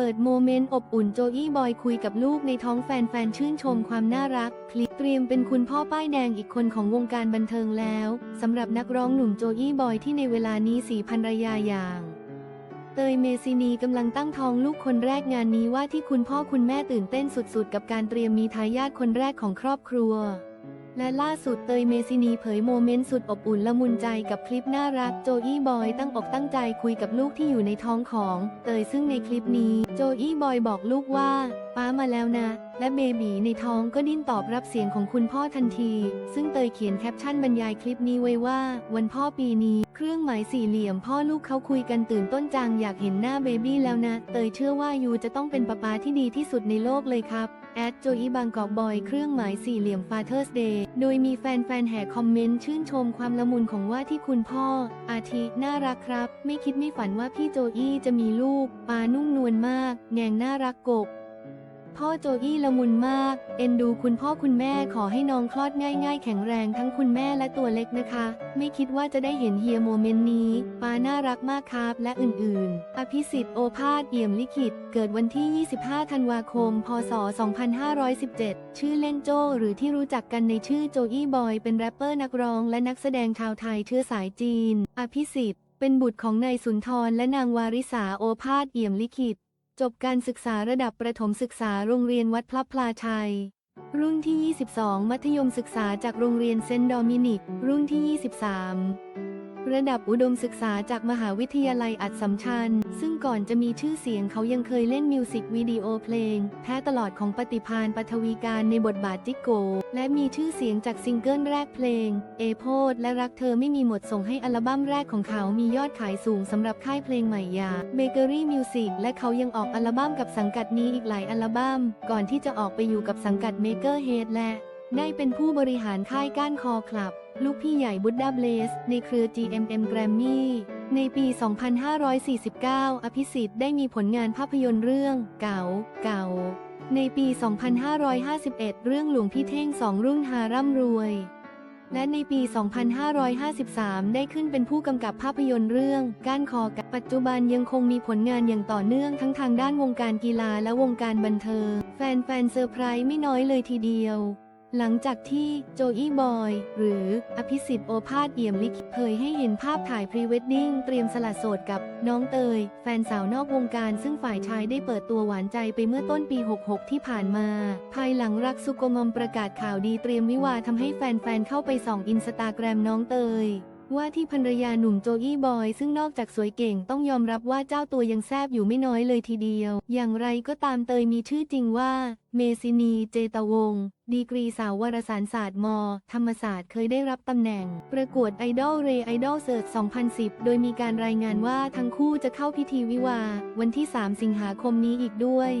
เปิดโมเมนต์อบอุ่นโจอี้บอยคุยกับลูกในท้องแฟนๆชื่นชมความน่ารัก คลิปเตรียมเป็นคุณพ่อป้ายแดงอีกคนของวงการบันเทิงแล้วสำหรับนักร้องหนุ่มโจอี้บอยที่ในเวลานี้สีภรรยาอย่าง เตยเมซินีกำลังตั้งท้องลูกคนแรกงานนี้ว่าที่คุณพ่อคุณแม่ตื่นเต้นสุดๆ กับการเตรียมมีทายาทคนแรกของครอบครัว และล่าสุดเตยเมซินีเผยโมเมนต์สุดอบอุ่นละมุนใจกับคลิปน่ารักโจอี้บอยตั้งอกตั้งใจคุยกับลูกที่อยู่ในท้องของ เตยซึ่งในคลิปนี้ โจอี้บอยบอกลูกว่า ป้ามาแล้วนะ และเบบีในท้องก็ดิ้นตอบรับเสียงของคุณพ่อทันที ซึ่งเตยเขียนแคปชั่นบรรยายคลิปนี้ไว้ว่า วันพ่อปีนี้ เครื่องหมายสี่เหลี่ยมพ่อลูกเขาคุยกันตื่นต้นจังอยากเห็นหน้าเบบี้แล้วนะ เตยเชื่อว่ายูจะต้องเป็นป๊าป๊าที่ดีที่สุดในโลกเลยครับ แอดโจอิบางกอกบอยเครื่องหมายสี่เหลี่ยม Father's Day โดยมีแฟนๆแห่คอมเมนต์ชื่นชมความละมุนของว่าที่คุณพ่อ อาทิ น่ารักครับ ไม่คิดไม่ฝันว่าพี่โจอี้จะมีลูก ปานุ่มนวลมาก แงงน่ารักกบ พ่อโจอี้ละมุนมาก เอ็นดูคุณพ่อคุณแม่ขอให้น้องคลอดง่ายๆ แข็งแรงทั้งคุณแม่และตัวเล็กนะคะ ไม่คิดว่าจะได้เห็นเฮียโมเมนต์นี้ ปาน่ารักมากครับและอื่นๆ อภิสิทธิ์โอภาสเอี่ยมลิขิต เกิดวันที่ 25 ธันวาคม พศ 2517 ชื่อเล่นโจหรือที่รู้จักกันในชื่อโจอี้บอย เป็นแรปเปอร์นักร้องและนักแสดงชาวไทยเชื้อสายจีน อภิสิทธิ์เป็นบุตรของนายสุนทรและนางวาริสาโอภาสเอี่ยมลิขิต จบการศึกษาระดับประถมศึกษาโรงเรียนวัดพระพลาชัย รุ่นที่ 22 มัธยมศึกษาจากโรงเรียนเซนต์โดมินิก รุ่นที่ 23 ระดับอุดมศึกษาจากมหาวิทยาลัยอัดสัมชัญ ซึ่งก่อนจะมีชื่อเสียงเขายังเคยเล่นมิวสิกวิดีโอเพลง แพ้ตลอดของปฏิพานปฐวีการในบทบาทจิโก และมีชื่อเสียงจากซิงเกิลแรกเพลง เอโพดและรักเธอไม่มีหมดส่งให้อัลบั้มแรกของเขามียอดขายสูงสำหรับค่ายเพลงใหม่ยาเบเกอรี่มิวสิกและเขายังออกอัลบั้มกับสังกัดนี้อีกหลายอัลบั้ม ก่อนที่จะออกไปอยู่กับสังกัดเมเกอร์เฮดและได้เป็นผู้บริหารค่ายก้านคอคลับ ลูกพี่ใหญ่บุดดาเบลส ในเครือ GMM Grammy ในปี 2549 อภิสิทธิ์ได้มีผลงานภาพยนตร์เรื่อง เก่า เก่า ในปี 2551 เรื่องหลวงพี่เท่งสองรุ่งหาร่ำรวย และในปี 2553 ได้ขึ้นเป็นผู้กำกับภาพยนตร์เรื่อง ก้านคอกับปัจจุบันยังคงมีผลงานอย่างต่อเนื่องทั้งทางด้านวงการกีฬาและวงการบันเทิง แฟนๆเซอร์ไพรส์ไม่น้อยเลยทีเดียว หลังจากที่โจอี้บอย หรืออภิสิทธิ์โอภาสเอี่ยมลิขิตเผยให้เห็นภาพถ่ายพรีเวดดิ้งเตรียมสละโสดกับน้องเตย แฟนสาวนอกวงการซึ่งฝ่ายชายได้เปิดตัวหวานใจไปเมื่อต้นปี 66 ที่ผ่านมา ภายหลังรักสุโกมอมประกาศข่าวดีเตรียมวิวาทำให้แฟนๆเข้าไปส่องอินสตาแกรมน้องเตย ว่าที่ภรรยาหนุ่มโจอี้บอย ซึ่งนอกจากสวยเก่งต้องยอมรับว่าเจ้าตัวยังแซบอยู่ไม่น้อยเลยทีเดียว อย่างไรก็ตามเตยมีชื่อจริงว่า เมซินี เจตวงศ์ดีกรีสาววารสารศาสตร์ม ธรรมศาสตร์เคยได้รับตำแหน่ง ประกวดไอดอลเรไอดอลเสิร์ช2010 โดยมีการรายงานว่าทั้งคู่จะเข้าพิธีวิวา วันที่ 3 สิงหาคมนี้อีกด้วย